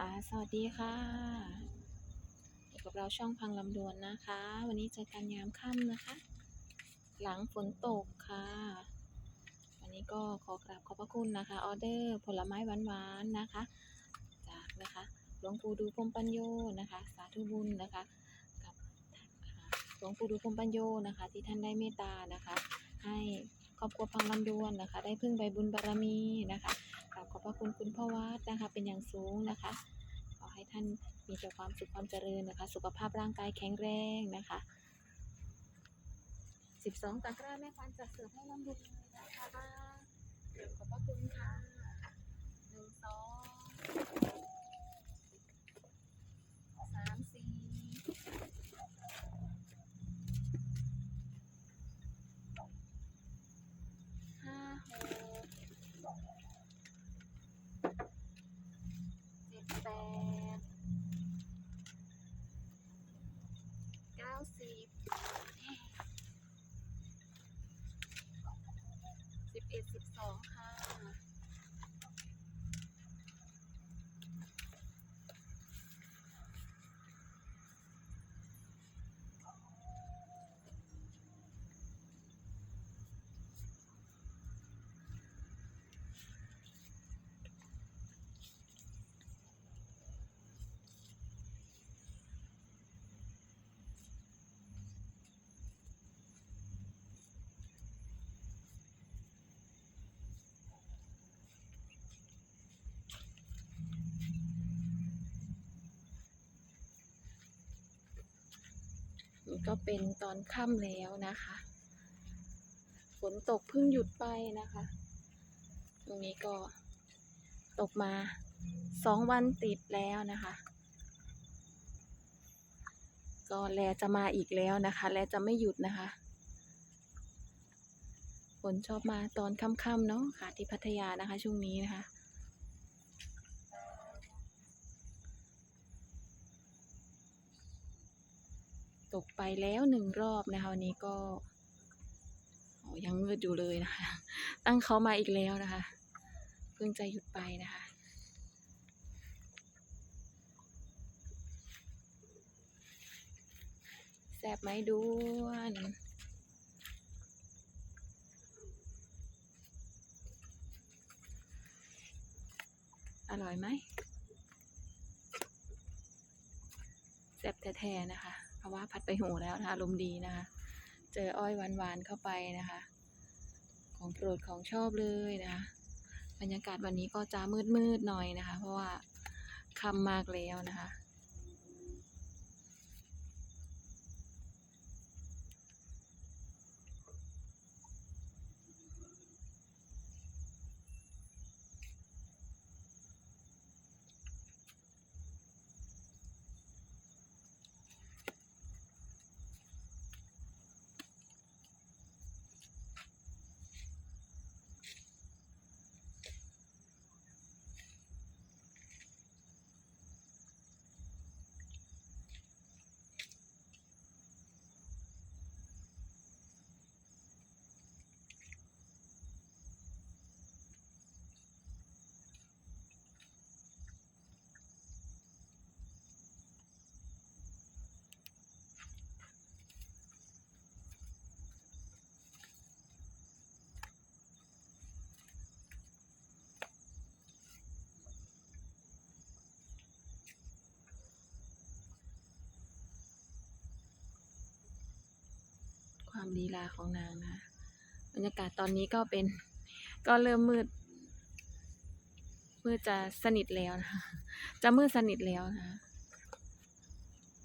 ค่ะ สวัสดีค่ะอยู่กับเราช่องพังลำดวนนะคะ วันนี้เจอกันยามค่ำนะคะ หลังฝนตกค่ะ วันนี้ก็ขอกราบขอบพระคุณนะคะ ออเดอร์ผลไม้หวานๆนะคะ จากนะคะหลวงปู่ดูพรมปัญโยนะคะ สาธุบุญนะคะ กับหลวงปู่ดูพรมปัญโยนะคะ ที่ท่านได้เมตตานะคะ ให้ครอบครัวพังลำดวนนะคะ ได้พึ่งใบบุญบารมีนะคะ ราบขอบพระคุณคุณพ่อวัดนะคะ เป็นอย่างสูงนะคะ ขอให้ท่านมีแต่ความสุขความเจริญนะคะ สุขภาพร่างกายแข็งแรงนะคะ 12ตะกร้าแม่พันจัดเสิร์ฟให้ลำดวนเลยนะคะขอบพระคุณค่ะหนึ่งสองสามสี่ห้าหกเจ็ดแปดเก้า สิบสิบเอ็ดสิบสองค่ะ ก็เป็นตอนค่ำแล้วนะคะ ฝนตกเพิ่งหยุดไปนะคะ ตรงนี้ก็ตกมาสองวันติดแล้วนะคะ ก็แลจะมาอีกแล้วนะคะ แลจะไม่หยุดนะคะฝนชอบมาตอนค่ำๆเนาะค่ะที่พัทยานะคะช่วงนี้นะคะ ตกไปแล้วหนึ่งรอบนะคะวันนี้ก็ยังมืดอยู่เลยนะคะ ตั้งเขามาอีกแล้วนะคะ เพิ่งจะหยุดไปนะคะแซบไหมด้วนอร่อยไหมแซ่บแท้ๆนะคะะว่าพัดไปหูแล้วนะคะลมดีนะคะ เจออ้อยหวานๆเข้าไปนะคะ ของโปรดของชอบเลยนะคะ บรรยากาศวันนี้ก็จะมืดๆหน่อยนะคะ เพราะว่าค่ำมากแล้วนะคะ ความลีลาของนางนะคะบรรยากาศตอนนี้ก็เป็น ก็เริ่มมืด มืดจะสนิทแล้วนะคะจะมืดสนิทแล้วนะคะ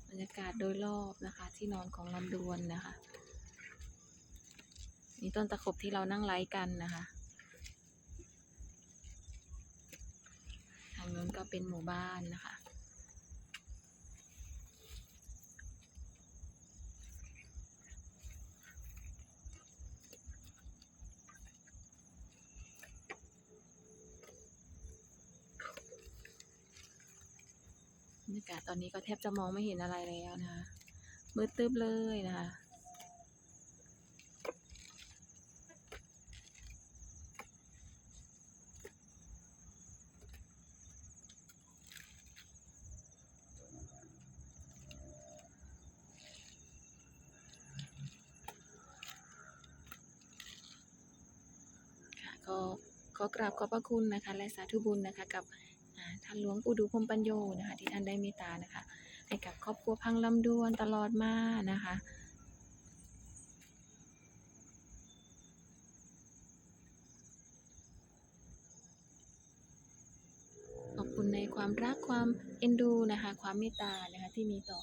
บรรยากาศโดยรอบนะคะ ที่นอนของลำดวนนะคะนี่ต้นตะขบที่เรานั่งไลฟ์กันนะคะ ทางนู้นก็เป็นหมู่บ้านนะคะ รรยากาศตอนนี้ก็แทบจะมองไม่เห็นอะไรแล้วนะคะมืดตึ๊บเลยนะคะก็ขอกราบขอบพระคุณนะคะ และสาธุบุญนะคะกับ ท่านหลวงปู่ดูพรมปัญโยนะคะที่ท่านได้เมตตานะคะ ให้กับครอบครัวพังลำดวนตลอดมานะคะขอบคุณในความรักความเอ็นดูนะคะ ความเมตตานะคะที่มีต่อ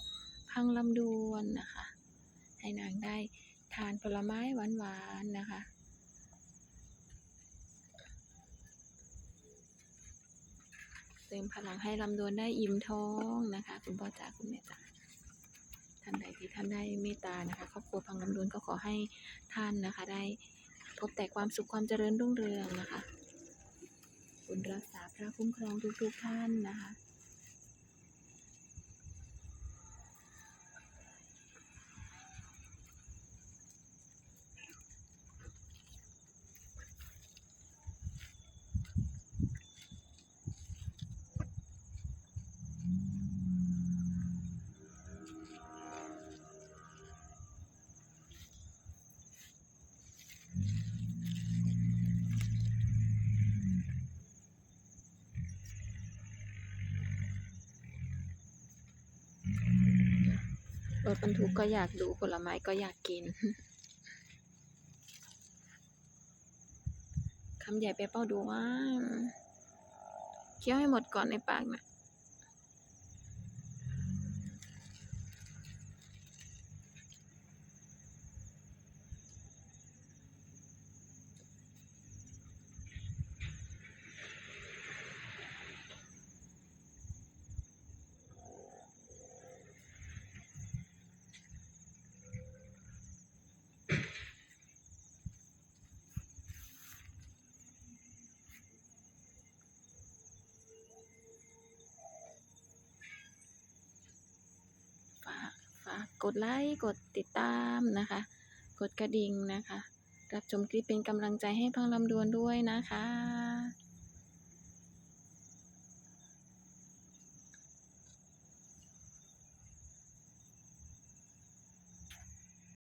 พังลำดวนนะคะ ให้นางได้ทานผลไม้หวานๆนะคะ เติมพลังให้ลำดวนได้อิ่มท้องนะคะ คุณพ่อจ๋าคุณแม่จ๋าท่านใดที่ท่านได้เมตตานะคะครอบครัวพังลำดวนก็ขอให้ท่านนะคะ ได้พบแต่ความสุขความเจริญรุ่งเรืองนะคะบุญรักษาพระคุ้มครองทุกๆท่านนะคะ รถบรรทุกก็อยากดูผลไม้ก็อยากกินคำใหญ่ไปเป้าดูว่า เคี้ยวให้หมดก่อนในปากนะ ดไลค์กดติดตามนะคะ กดกระดิ่งนะคะ รับชมคลิปเป็นกำลังใจให้พังลำดวนด้วยนะคะ